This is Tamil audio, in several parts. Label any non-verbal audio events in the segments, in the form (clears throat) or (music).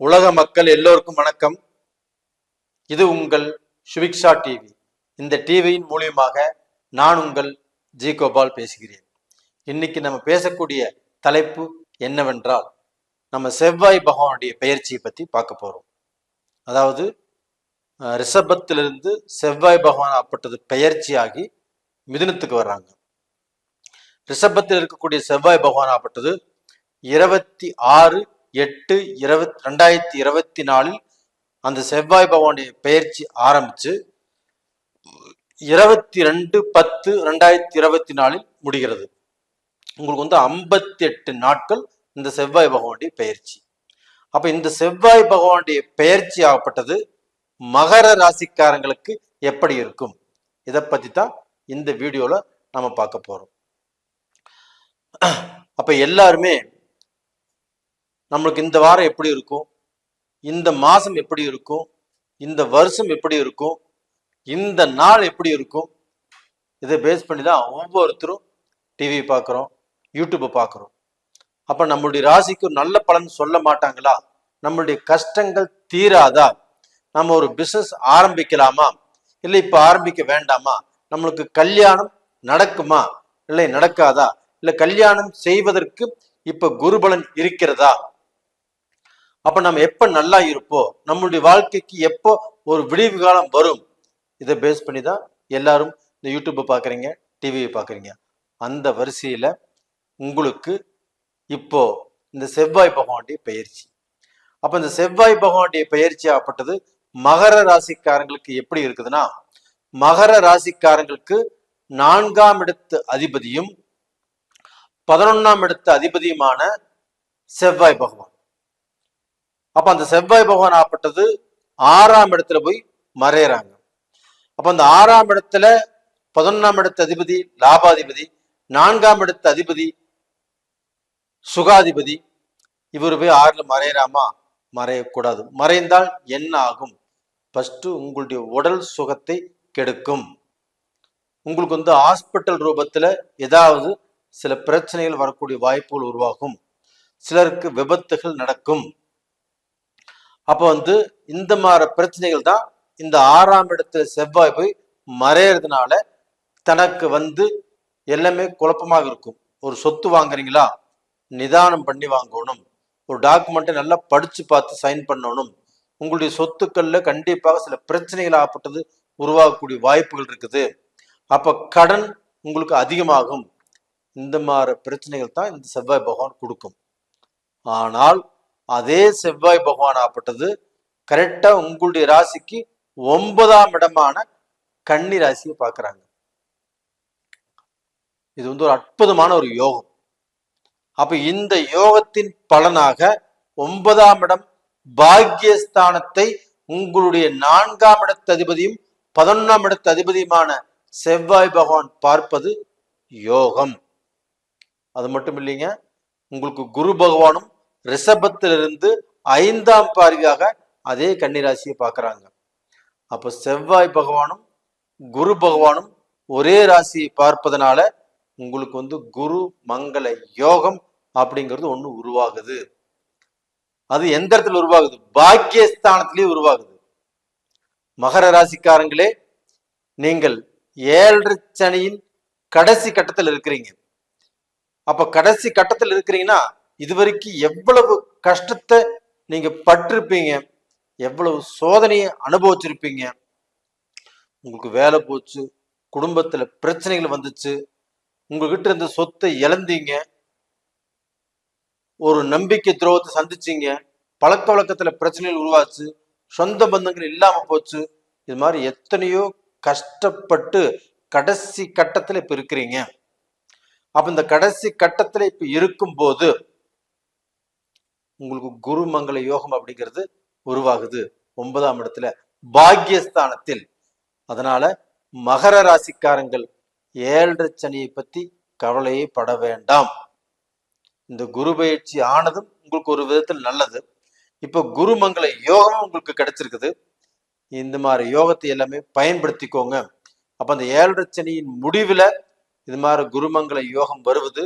உலக மக்கள் எல்லோருக்கும் வணக்கம். இது உங்கள் சுவிக்ஷா டிவி இந்த டிவியின் மூலியமாக நான் உங்கள் ஜி கோபால் பேசுகிறேன். இன்னைக்கு நம்ம பேசக்கூடிய தலைப்பு என்னவென்றால் நம்ம செவ்வாய் பகவானுடைய பெயர்ச்சியை பற்றி பார்க்க போறோம். அதாவது ரிஷபத்திலிருந்து செவ்வாய் பகவான் அப்பட்டது பெயர்ச்சியாகி மிதுனத்துக்கு வர்றாங்க. ரிஷபத்தில் இருக்கக்கூடிய செவ்வாய் பகவான் ஆப்பட்டது இருபத்தி ஆறு எட்டு இருபத் ரெண்டாயிரத்தி இருபத்தி நாலில் அந்த செவ்வாய் பகவானுடைய பயிற்சி ஆரம்பிச்சு இருபத்தி ரெண்டு பத்து ரெண்டாயிரத்தி இருபத்தி நாலில் முடிகிறது. உங்களுக்கு வந்து ஐம்பத்தி எட்டு நாட்கள் இந்த செவ்வாய் பகவானுடைய பயிற்சி. அப்ப இந்த செவ்வாய் பகவானுடைய பெயர்ச்சி ஆகப்பட்டது மகர ராசிக்காரங்களுக்கு எப்படி இருக்கும்? இதை பத்தி தான் இந்த வீடியோல நம்ம பார்க்க போறோம். அப்ப எல்லாருமே நம்மளுக்கு இந்த வாரம் எப்படி இருக்கும்? இந்த மாதம் எப்படி இருக்கும்? இந்த வருஷம் எப்படி இருக்கும்? இந்த நாள் எப்படி இருக்கும்? இதை பேஸ் பண்ணி தான் ஒவ்வொருத்தரும் டிவி பார்க்குறோம் யூடியூப்பை பார்க்குறோம். அப்போ நம்மளுடைய ராசிக்கு நல்ல பலன் சொல்ல மாட்டாங்களா? நம்மளுடைய கஷ்டங்கள் தீராதா? நம்ம ஒரு பிஸ்னஸ் ஆரம்பிக்கலாமா? இல்லை இப்போ ஆரம்பிக்க வேண்டாமா? நம்மளுக்கு கல்யாணம் நடக்குமா? இல்லை நடக்காதா? இல்லை கல்யாணம் செய்வதற்கு இப்போ குருபலன் இருக்கிறதா? அப்ப நம்ம எப்ப நல்லா இருப்போம் நம்மளுடைய வாழ்க்கைக்கு எப்போ ஒரு விடிவு காலம் வரும் இதை பேஸ் பண்ணி தான் எல்லாரும் இந்த யூடியூப்பை பார்க்குறீங்க டிவியை பார்க்குறீங்க. அந்த வரிசையில உங்களுக்கு இப்போ இந்த செவ்வாய் பகவானுடைய பயிற்சி அப்ப இந்த செவ்வாய் பகவானுடைய பயிற்சி ஆகப்பட்டது மகர ராசிக்காரங்களுக்கு எப்படி இருக்குதுன்னா மகர ராசிக்காரங்களுக்கு நான்காம் இடத்து அதிபதியும் பதினொன்னாம் இடத்து அதிபதியுமான செவ்வாய் பகவான். அப்ப அந்த செவ்வாய் பகவான் ஆப்பட்டது ஆறாம் இடத்துல போய் மறையறாங்க. அப்ப அந்த ஆறாம் இடத்துல பதினொன்னாம் இடத்து அதிபதி லாபாதிபதி நான்காம் இடத்து அதிபதி சுகாதிபதி இவர் போய் ஆறுல மறையறாமா? மறையக்கூடாது. மறைந்தால் என்ன ஆகும்? ஃபஸ்ட்டு உங்களுடைய உடல் சுகத்தை கெடுக்கும். உங்களுக்கு வந்து ஹாஸ்பிட்டல் ரூபத்துல ஏதாவது சில பிரச்சனைகள் வரக்கூடிய வாய்ப்புகள் உருவாகும். சிலருக்கு விபத்துகள் நடக்கும். அப்போ வந்து இந்த மாதிரி பிரச்சனைகள் தான் இந்த ஆறாம் இடத்துல செவ்வாய் போய் மறையறதுனால தனக்கு வந்து எல்லாமே குழப்பமாக இருக்கும். ஒரு சொத்து வாங்குறீங்களா? நிதானம் பண்ணி வாங்கணும். ஒரு டாக்குமெண்ட்டை நல்லா படித்து பார்த்து சைன் பண்ணணும். உங்களுடைய சொத்துக்களில் கண்டிப்பாக சில பிரச்சனைகள் ஆகப்பட்டது உருவாகக்கூடிய வாய்ப்புகள் இருக்குது. அப்போ கடன் உங்களுக்கு அதிகமாகும். இந்த மாதிரி பிரச்சனைகள் தான் இந்த செவ்வாய் பகவான் கொடுக்கும். ஆனால் அதே செவ்வாய் பகவான் ஆப்பட்டது கரெக்டா உங்களுடைய ராசிக்கு ஒன்பதாம் இடமான கன்னி ராசியை பார்க்குறாங்க. இது வந்து ஒரு அற்புதமான ஒரு யோகம். அப்ப இந்த யோகத்தின் பலனாக ஒன்பதாம் இடம் பாக்கியஸ்தானத்தை உங்களுடைய நான்காம் இடத்து அதிபதியும் பதினொன்றாம் இடத்து அதிபதியுமான செவ்வாய் பகவான் பார்ப்பது யோகம். அது மட்டும் இல்லைங்க உங்களுக்கு குரு பகவானும் ரிஷபத்திலிருந்து ஐந்தாம் பாரியாக அதே கன்னிராசியை பார்க்கறாங்க. அப்போ செவ்வாய் பகவானும் குரு பகவானும் ஒரே ராசியை பார்ப்பதனால உங்களுக்கு வந்து குரு மங்கள யோகம் அப்படிங்கிறது ஒண்ணு உருவாகுது. அது எந்த இடத்துல உருவாகுது? பாக்கியஸ்தானத்திலேயே உருவாகுது. மகர ராசிக்காரங்களே நீங்கள் ஏழரை சனியின் கடைசி கட்டத்தில் இருக்கிறீங்க. அப்ப கடைசி கட்டத்தில் இருக்கிறீங்கன்னா இதுவரைக்கும் எவ்வளவு கஷ்டத்தை நீங்க பட்டிருப்பீங்க எவ்வளவு சோதனையை அனுபவிச்சிருப்பீங்க உங்களுக்கு வேலை போச்சு குடும்பத்துல பிரச்சனைகள் வந்துச்சு உங்ககிட்ட இருந்த சொத்தை இழந்தீங்க ஒரு நம்பிக்கை துரோகத்தை சந்திச்சீங்க பழக்க வழக்கத்துல பிரச்சனைகள் உருவாச்சு சொந்த பந்தங்கள் இல்லாம போச்சு இது மாதிரி எத்தனையோ கஷ்டப்பட்டு கடைசி கட்டத்துல இப்ப இருக்கிறீங்க. அப்ப இந்த கடைசி கட்டத்துல இப்ப இருக்கும்போது உங்களுக்கு குருமங்கள யோகம் அப்படிங்கிறது உருவாகுது. ஒன்பதாம் இடத்துல பாக்கியஸ்தானத்தில் அதனால மகர ராசிக்காரங்கள் ஏழரை சனியை பத்தி கவலையை பட வேண்டாம். இந்த குரு பயிற்சி ஆனதும் உங்களுக்கு ஒரு விதத்தில் நல்லது. இப்ப குருமங்கள யோகமும் உங்களுக்கு கிடைச்சிருக்குது. இந்த மாதிரி யோகத்தை எல்லாமே பயன்படுத்திக்கோங்க. அப்ப அந்த ஏழரை சனியின் முடிவுல இது மாதிரி குருமங்கள யோகம் வருவது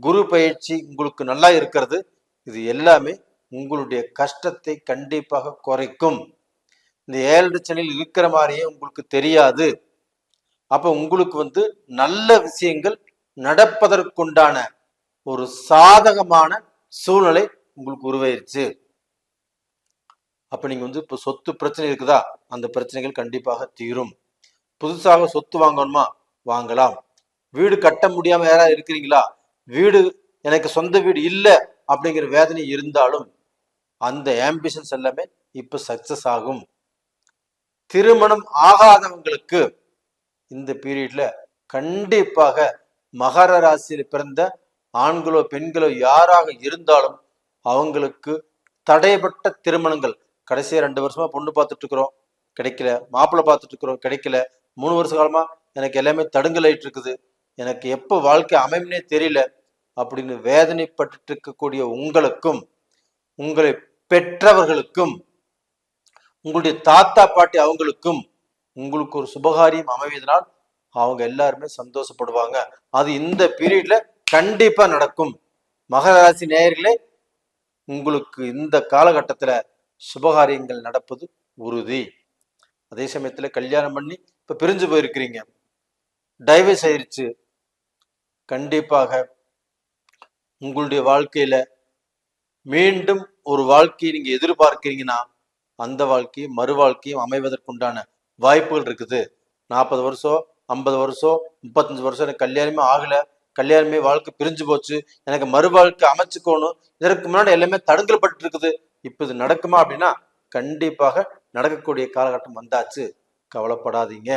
குரு பயிற்சி உங்களுக்கு நல்லா இருக்கிறது. இது எல்லாமே உங்களுடைய கஷ்டத்தை கண்டிப்பாக குறைக்கும். இந்த ஏழு சனியில் இருக்கிற மாதிரியே உங்களுக்கு தெரியாது. அப்ப உங்களுக்கு வந்து நல்ல விஷயங்கள் நடப்பதற்குண்டான ஒரு சாதகமான சூழ்நிலை உங்களுக்கு உருவாயிருச்சு. அப்ப நீங்க வந்து இப்ப சொத்து பிரச்சனை இருக்குதா? அந்த பிரச்சனைகள் கண்டிப்பாக தீரும். புதுசாக சொத்து வாங்கணுமா? வாங்கலாம். வீடு கட்ட முடியாம யாராவது இருக்கிறீங்களா? வீடு எனக்கு சொந்த வீடு இல்லை. அப்படிங்கிற வேதனை இருந்தாலும் அந்த ஆம்பிஷன்ஸ் எல்லாமே இப்போ சக்சஸ் ஆகும். திருமணம் ஆகாதவங்களுக்கு இந்த பீரியட்ல கண்டிப்பாக மகர ராசியில் பிறந்த ஆண்களோ பெண்களோ யாராக இருந்தாலும் அவங்களுக்கு தடைப்பட்ட திருமணங்கள் கடைசியா ரெண்டு வருஷமா பொண்ணு பார்த்துட்டு இருக்கிறோம் கிடைக்கல மாப்பிள்ளை பார்த்துட்டு இருக்கிறோம் கிடைக்கல மூணு வருஷ காலமா எனக்கு எல்லாமே தடுங்கலாயிட்டு இருக்குது எனக்கு எப்போ வாழ்க்கை அமையும்னே தெரியல. அப்படின்னு வேதனைப்பட்டு இருக்கக்கூடிய உங்களுக்கும் உங்களை பெற்றவர்களுக்கும் உங்களுடைய தாத்தா பாட்டி அவங்களுக்கும் உங்களுக்கு ஒரு சுபகாரியம் அமைவதனால் அவங்க எல்லாருமே சந்தோஷப்படுவாங்க. அது இந்த பீரியட்ல கண்டிப்பா நடக்கும். மகர ராசி நேயர்களே உங்களுக்கு இந்த காலகட்டத்துல சுபகாரியங்கள் நடப்பது உறுதி. அதே சமயத்துல கல்யாணம் பண்ணி இப்ப பிரிஞ்சு போயிருக்கிறீங்க. டைவர்ஸ் ஆயிருச்சு. கண்டிப்பாக உங்களுடைய வாழ்க்கையில மீண்டும் ஒரு வாழ்க்கையை நீங்க எதிர்பார்க்கிறீங்கன்னா அந்த வாழ்க்கையும் மறு வாழ்க்கையும் அமைவதற்குண்டான வாய்ப்புகள் இருக்குது. நாற்பது வருஷம் ஐம்பது வருஷம் முப்பத்தஞ்சு வருஷம் எனக்கு கல்யாணமே ஆகல. கல்யாணமே வாழ்க்கை பிரிஞ்சு போச்சு. எனக்கு மறு வாழ்க்கை அமைச்சுக்கோணும். இதற்கு முன்னாடி எல்லாமே தடுங்கல் பட்டு இருக்குது இப்ப இது நடக்குமா அப்படின்னா கண்டிப்பாக நடக்கக்கூடிய காலகட்டம் வந்தாச்சு. கவலைப்படாதீங்க.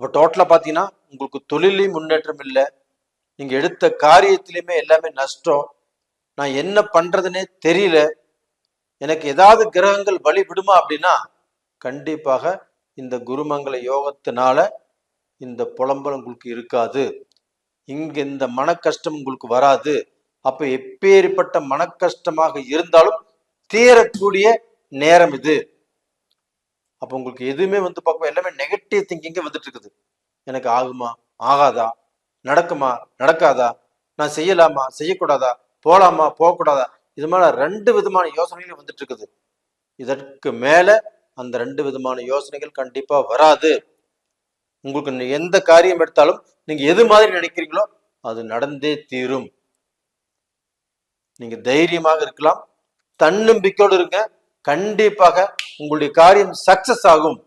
அப்போ டோட்டலா பாத்தீங்கன்னா உங்களுக்கு தொழிலையும் முன்னேற்றம் இல்லை. நீங்க எடுத்த காரியத்திலையுமே எல்லாமே நஷ்டம். நான் என்ன பண்றதுனே தெரியல. எனக்கு ஏதாவது கிரகங்கள் வழி விடுமா அப்படின்னா கண்டிப்பாக இந்த குருமங்கள யோகத்தினால இந்த புலம்பல் உங்களுக்கு இருக்காது. இங்க இந்த மன கஷ்டம் உங்களுக்கு வராது. அப்ப எப்பேற்பட்ட மன கஷ்டமாக இருந்தாலும் தீரக்கூடிய நேரம் இது. அப்ப உங்களுக்கு எதுவுமே வந்து பார்க்கும் எல்லாமே நெகட்டிவ் திங்கிங்கே வந்துட்டு இருக்குது. எனக்கு ஆகுமா? ஆகாதா? நடக்குமா? நடக்காதா? நான் செய்யலாமா? செய்யக்கூடாதா? போலாமா? போகக்கூடாதா? இது மேல ரெண்டு விதமான யோசனைகள் வந்துட்டு இருக்குது இதற்கு மேல அந்த ரெண்டு விதமான யோசனைகள் கண்டிப்பா வராது. உங்களுக்கு எந்த காரியம் எடுத்தாலும் நீங்க எது மாதிரி நினைக்கிறீங்களோ அது நடந்தே தீரும். நீங்க தைரியமாக இருக்கலாம். தன்னம்பிக்கையோடு இருங்க. கண்டிப்பாக உங்களுடைய காரியம் சக்சஸ் ஆகும்.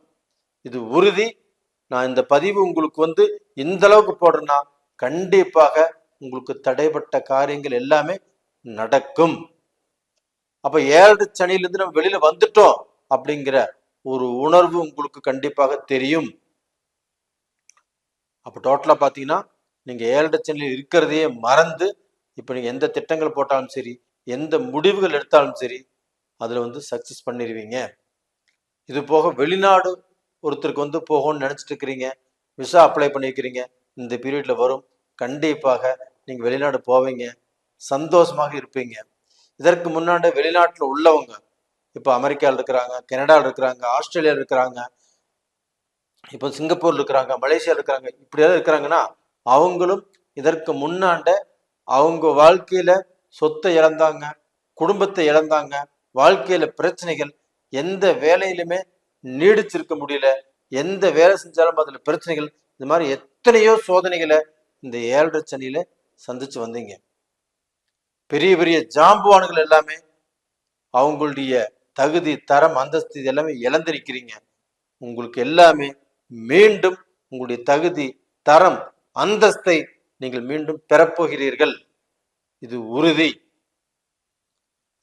இது உறுதி. நான் இந்த பதிவு உங்களுக்கு வந்து இந்த அளவுக்கு போடுறேன்னா கண்டிப்பாக உங்களுக்கு தடைப்பட்ட காரியங்கள் எல்லாமே நடக்கும். அப்ப ஏழு சனியிலிருந்து நம்ம வெளியில வந்துட்டோம் அப்படிங்கிற ஒரு உணர்வு உங்களுக்கு கண்டிப்பாக தெரியும். அப்ப டோட்டலா பாத்தீங்கன்னா நீங்க ஏழு சனியில் இருக்கிறதையே மறந்து இப்ப நீங்க எந்த திட்டங்கள் போட்டாலும் சரி எந்த முடிவுகள் எடுத்தாலும் சரி அதுல வந்து சக்சஸ் பண்ணிடுவீங்க இது போக வெளிநாடு ஒருத்தருக்கு வந்து போகணும்னு நினைச்சிட்டு இருக்கிறீங்க விசா அப்ளை பண்ணியிருக்கிறீங்க இந்த பீரியட்ல வரும். கண்டிப்பாக நீங்கள் வெளிநாடு போவீங்க. சந்தோஷமாக இருப்பீங்க. இதற்கு முன்னாடி வெளிநாட்டில் உள்ளவங்க இப்போ அமெரிக்காவில் இருக்கிறாங்க கனடாவில் இருக்கிறாங்க ஆஸ்திரேலியாவில் இருக்கிறாங்க இப்போ சிங்கப்பூர்ல இருக்கிறாங்க மலேசியாவில் இருக்கிறாங்க இப்படியாவது இருக்கிறாங்கன்னா அவங்களும் இதற்கு முன்னாண்ட அவங்க வாழ்க்கையில சொத்தை இழந்தாங்க குடும்பத்தை இழந்தாங்க வாழ்க்கையில பிரச்சனைகள் எந்த வேலையிலுமே நீடிச்சிருக்க முடியல எந்த வேலை செஞ்சாலும் அதில் பிரச்சனைகள் இந்த மாதிரி எத்தனையோ சோதனைகளை இந்த ஏழரை சனியில சந்திச்சு வந்தீங்க. பெரிய பெரிய ஜாம்புவானுகள் எல்லாமே அவங்களுடைய தகுதி தரம் அந்தஸ்து இது எல்லாமே இழந்திருக்கிறீங்க. உங்களுக்கு எல்லாமே மீண்டும் உங்களுடைய தகுதி தரம் அந்தஸ்தை நீங்கள் மீண்டும் பெறப்போகிறீர்கள். இது உறுதி.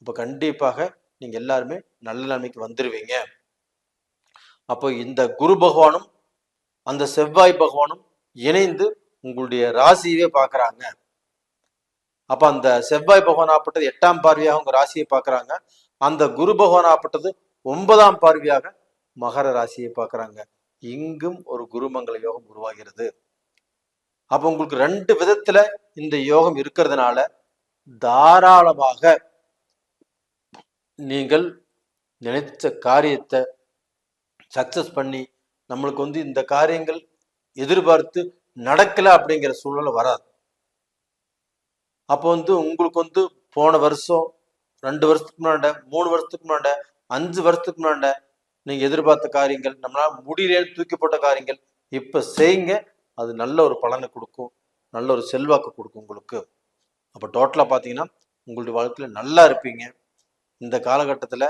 அப்ப கண்டிப்பாக நீங்க எல்லாருமே நல்ல நிலைமைக்கு வந்துருவீங்க. அப்போ இந்த குரு பகவானும் அந்த செவ்வாய் பகவானும் இணைந்து உங்களுடைய ராசியவே பார்க்குறாங்க. அப்ப அந்த செவ்வாய் பகவான் ஆப்பட்டது எட்டாம் பார்வையாக உங்க ராசியை பார்க்குறாங்க. அந்த குரு பகவான் ஆப்பட்டது ஒன்பதாம் பார்வையாக மகர ராசியை பார்க்கறாங்க. இங்கும் ஒரு குருமங்கள யோகம் உருவாகிறது. அப்ப உங்களுக்கு ரெண்டு விதத்துல இந்த யோகம் இருக்கிறதுனால தாராளமாக நீங்கள் நினைச்ச காரியத்தை சக்சஸ் பண்ணி நம்மளுக்கு வந்து இந்த காரியங்கள் எதிர்பார்த்து நடக்கல அப்படிங்கிற சூழ்நிலை வராது. அப்போ வந்து உங்களுக்கு வந்து போன வருஷம் ரெண்டு வருஷத்துக்கு முன்னாண்ட மூணு வருஷத்துக்கு முன்னாண்ட அஞ்சு வருஷத்துக்கு முன்னாண்ட நீங்க எதிர்பார்த்த காரியங்கள் நம்மளால முடியலன்னு தூக்கி போட்ட காரியங்கள் இப்ப செய்யுங்க. அது நல்ல ஒரு பலனை கொடுக்கும். நல்ல ஒரு செல்வாக்கு கொடுக்கும் உங்களுக்கு. அப்போ டோட்டலாக பார்த்தீங்கன்னா உங்களுடைய வாழ்க்கையில் நல்லா இருப்பீங்க. இந்த காலகட்டத்தில்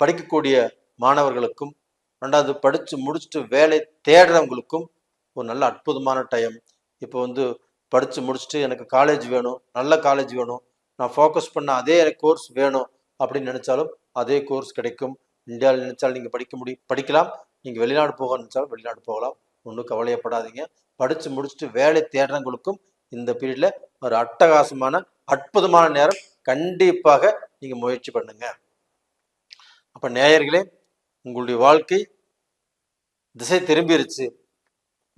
படிக்கக்கூடிய மாணவர்களுக்கும் ரெண்டாவது படித்து முடிச்சுட்டு வேலை தேடுறவங்களுக்கும் ஒரு நல்ல அற்புதமான டைம் இப்போ வந்து படித்து முடிச்சுட்டு எனக்கு காலேஜ் வேணும் நல்ல காலேஜ் வேணும். நான் ஃபோக்கஸ் பண்ண அதே கோர்ஸ் வேணும் அப்படின்னு நினச்சாலும் அதே கோர்ஸ் கிடைக்கும். இந்தியாவில் நினச்சாலும் நீங்கள் படிக்க முடியும் படிக்கலாம். நீங்கள் வெளிநாடு போக நினச்சாலும் வெளிநாடு போகலாம். ஒன்றும் கவலையப்படாதீங்க படித்து முடிச்சுட்டு வேலை தேடுறவங்களுக்கும் இந்த பீரியடில் ஒரு அட்டகாசமான அற்புதமான நேரம் கண்டிப்பாக நீங்கள் முயற்சி பண்ணுங்க. அப்போ நேயர்களே உங்களுடைய வாழ்க்கை திசை திரும்பிருச்சு.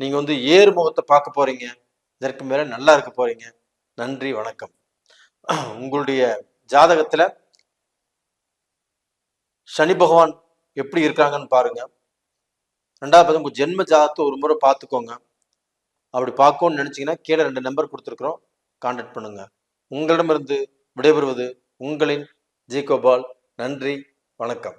நீங்கள் வந்து ஏறு முகத்தை பார்க்க போறீங்க. இதற்கு மேலே நல்லா இருக்க போறீங்க. நன்றி வணக்கம். (clears throat) உங்களுடைய ஜாதகத்துல சனி பகவான் எப்படி இருக்காங்கன்னு பாருங்க. ரெண்டாவது உங்க ஜென்ம ஜாதகத்தை ஒரு முறை பார்த்துக்கோங்க. அப்படி பார்க்கணும்னு நினைச்சீங்கன்னா கீழே ரெண்டு நம்பர் கொடுத்துருக்குறோம். கான்டாக்ட் பண்ணுங்க. உங்களிடமிருந்து விடைபெறுவது உங்களின் ஜி கோபால் நன்றி வணக்கம்.